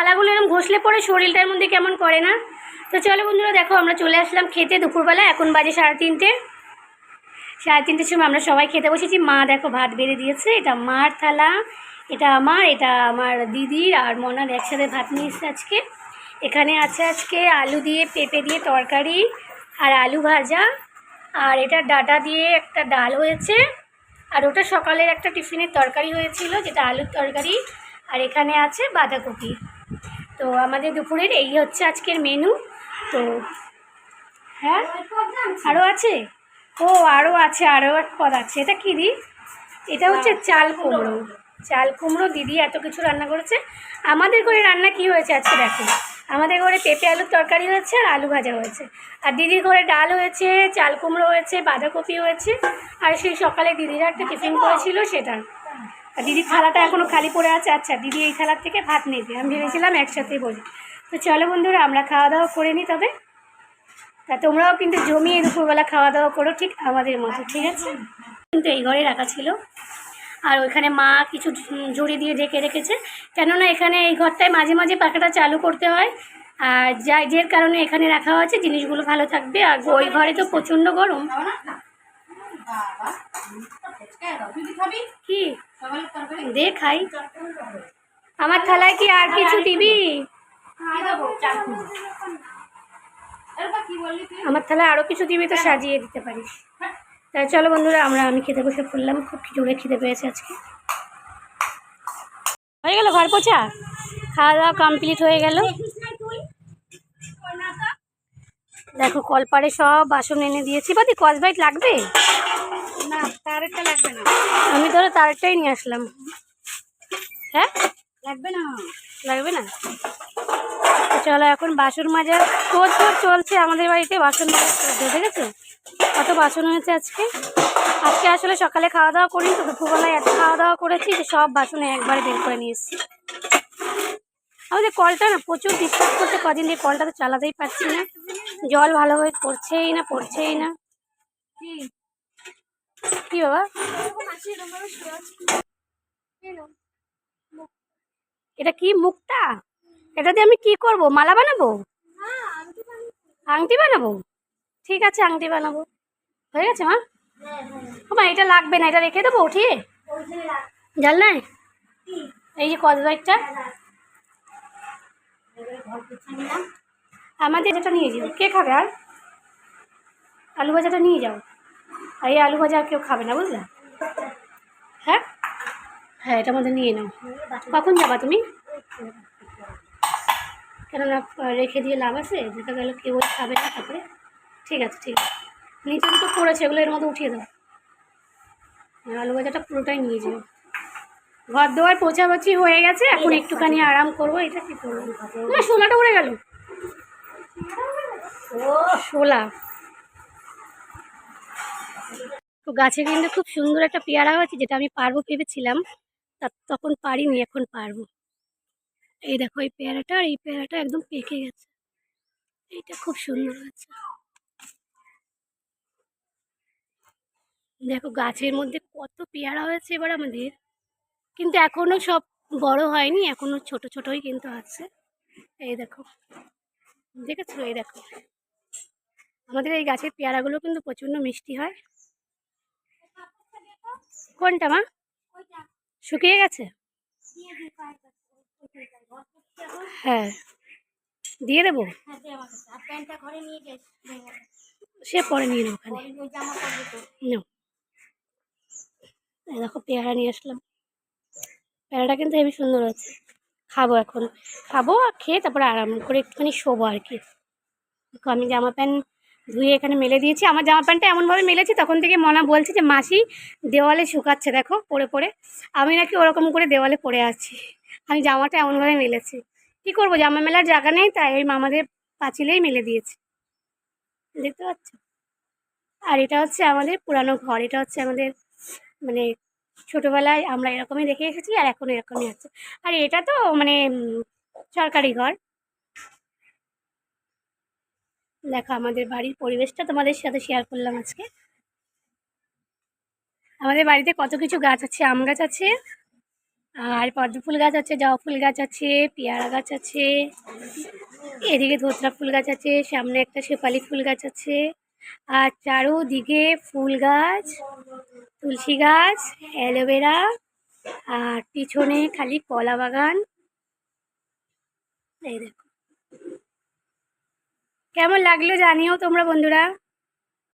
থালাগুলো এরকম ঘষলে পরে শরীরটার মধ্যে কেমন করে না? তো চলো বন্ধুরা, দেখো আমরা চলে আসলাম খেতে দুপুরবেলা, এখন বাজে সাড়ে তিনটে। সাড়ে তিনটের সময় আমরা সবাই খেতে বসেছি। মা দেখো ভাত বেড়ে দিয়েছে, এটা মার থালা, এটা আমার এটা আমার দিদির আর মনার একসাথে ভাত নিয়ে এসেছে আজকে। এখানে আছে আজকে আলু দিয়ে পেঁপে দিয়ে তরকারি আর আলু ভাজা। আর এটা ডাটা দিয়ে একটা ডাল হয়েছে। আর ওটা সকালের একটা টিফিনের তরকারি হয়েছিল, যেটা আলুর তরকারি। আর এখানে আছে বাঁধাকপি। তো আমাদের দুপুরের এই হচ্ছে আজকের মেনু তো হ্যাঁ আরও আছে? ও আরও আছে আরও এক পদ আছে। এটা কী দি? এটা হচ্ছে চাল কুমড়ো। চাল কুমড়ো দিদি এত কিছু রান্না করেছে। আমাদের ঘরে রান্না কি হয়েছে আজকে দেখো। আমাদের ঘরে পেঁপে আলুর তরকারি হয়েছে আর আলু ভাজা হয়েছে। আর দিদির ঘরে ডাল হয়েছে চাল কুমড়ো হয়েছে বাঁধাকপি হয়েছে। আর সেই সকালে দিদিরা একটা টিফিন করেছিল সেটা। আর দিদির থালাটা এখনও খালি পড়ে আছে। আচ্ছা দিদি এই থালার থেকে ভাত নেবে। আমি ভেবেছিলাম একসাথেই বলি তো চলো বন্ধুরা, আমরা খাওয়া দাওয়া করে নিই তবে। তা তোমরাও কিন্তু জমিয়ে দুপুরবেলা খাওয়া দাওয়া করো ঠিক আমাদের মতো, ঠিক আছে? কিন্তু এই ঘরে রাখা ছিল। আর ওইখানে মা কিছু ঝুড়ি দিয়ে ঢেকে রেখেছে। কেননা এখানে এই ঘরটায় মাঝে মাঝে পাখাটা চালু করতে হয়। আর যা যে কারণে এখানে রাখা হয়েছে জিনিসগুলো ভালো থাকবে। আর ওই ঘরে তো প্রচণ্ড গরম। কি? দে খাই। আমার থালায় কি আর কিছু দিবি? আমার থালায় আরও কিছু দিবি তো সাজিয়ে দিতে পারিস। তাই চলো বন্ধুরা আমরা আমি খেতে বসে পড়লাম খুব জোরে খিদে পেয়েছে আজকে। হয়ে গেল ঘর পোছা খাওয়া দাওয়া কমপ্লিট হয়ে গেল। দেখো কলপারে সব বাসন এনে দিয়েছি। বাদি কস বাইট লাগবে? না তারেরটা লাগবে না। আমি ধরো তারটাই নিয়ে আসলাম। হ্যাঁ? লাগবে না। লাগবে না? চলো এখন বাসন মাজা। তোর তোর চলছে আমাদের বাড়িতে বাসন মাজা চলছে দেখেছ? কত বাসন হয়েছে আজকে। আজকে আসলে সকালে খাওয়া দাওয়া করি তো দুপুরবেলায় এত খাওয়া দাওয়া করেছি যে সব বাসনে একবারে বের করে নিয়ে এসেছি। আমাদের কলটা না প্রচুর ডিস্টার্ব করছে কদিন দিয়ে কলটা তো চালাতেই পারছি না। জল ভালোভাবে পড়ছেই না পড়ছেই না। কি বাবা? এটা কি মুখটা এটা দিয়ে আমি কি করব? মালা বানাবো? আংটি বানাবো? ঠিক আছে, আংটি বানাবো। হয়ে গেছে, মা? মা, এটা লাগবে না, এটা রেখে দেবো উঠিয়ে? জাল নাই? এই যে কসবাইটটা আমাদের যেটা নিয়ে যাও। কে খাবে আর? আলু ভাজাটা নিয়ে যাও। আর এই আলু ভাজা আর কেউ খাবে না, বুঝলে? হ্যাঁ? হ্যাঁ এটার মধ্যে নিয়ে নাও। কখন যাবা তুমি? কেননা রেখে দিয়ে লাভ আছে, দেখা গেল কেউ খাবে না তারপরে। ঠিক আছে ঠিক আছে। নিচে দুটো পড়েছে, এগুলো এর মধ্যে উঠিয়ে দাও। আলু ভাজাটা পুরোটাই নিয়ে যাও। ঘর দোয়ার পোছাপাছি হয়ে গেছে, এখন একটুখানি আরাম করব, এটা কি করব? শোলাটা উড়ে গেল। শোলা তো গাছে কিন্তু খুব সুন্দর একটা পেয়ারা হয়েছে, যেটা আমি পারব ভেবেছিলাম। তা তখন পারিনি, এখন পারব। এই দেখো, এই পেয়ারাটা আর এই পেয়ারাটা একদম পেকে গেছে। এইটা খুব সুন্দর হয়েছে। দেখো, গাছের মধ্যে কত পেয়ারা হয়েছে এবার আমাদের। কিন্তু এখনও সব বড় হয়নি, এখনও ছোট ছোটই কিন্তু আছে। এই দেখো, দেখেছ? এই দেখো। আমাদের এই গাছের পেয়ারাগুলো কিন্তু প্রচণ্ড মিষ্টি হয়। কোনটা, মা? শুকিয়ে গেছে? হ্যাঁ। দিয়ে দেবো? সে পরে নিয়ে নেব ওখানে। দেখো, পেয়ারা নিয়ে আসলাম। পেয়ারাটা কিন্তু হেবি সুন্দর আছে খাব এখন। খাব আর খেয়ে তারপরে আরাম করে একটুখানি শোবো আর কি। আমি জামা প্যান্ট ধুয়ে এখানে মেলে দিয়েছি। আমার জামা প্যান্টটা এমনভাবে মেলেছি, তখন থেকে মনা বলছে যে, মাসি, দেওয়ালে শুকাচ্ছে দেখো পরে পরে আমি নাকি ওরকম করে দেওয়ালে পড়ে আছি। আমি জামাটা এমনভাবে মেলেছি। কী করব, জামা মেলার জায়গা নেই, তাই ওই মামাদের পাঁচিলেই মেলে দিয়েছি। দেখতে পাচ্ছ? আর এটা হচ্ছে আমাদের পুরানো ঘর, এটা হচ্ছে আমাদের মানে ছোটোবেলায় আমরা এরকমই দেখে এসেছি আর এখন এরকমই আছে। আর এটা তো মানে সরকারি ঘর। দেখো, আমাদের বাড়ির পরিবেশটা তোমাদের সাথে শেয়ার করলাম আজকে। আমাদের বাড়িতে কত কিছু গাছ আছে? আম গাছ আছে, আর পদ্ম ফুল গাছ আছে, জবা ফুল গাছ আছে, পেয়ারা গাছ আছে, এদিকে ধোতরা ফুল গাছ আছে, সামনে একটা শেফালি ফুল গাছ আছে, আর চারোদিকে ফুল গাছ, তুলসী গাছ, অ্যালোভেরা, আর পিছনে খালি কলা বাগান। এই দেখো। কেমন লাগল জানিও তোমরা বন্ধুরা।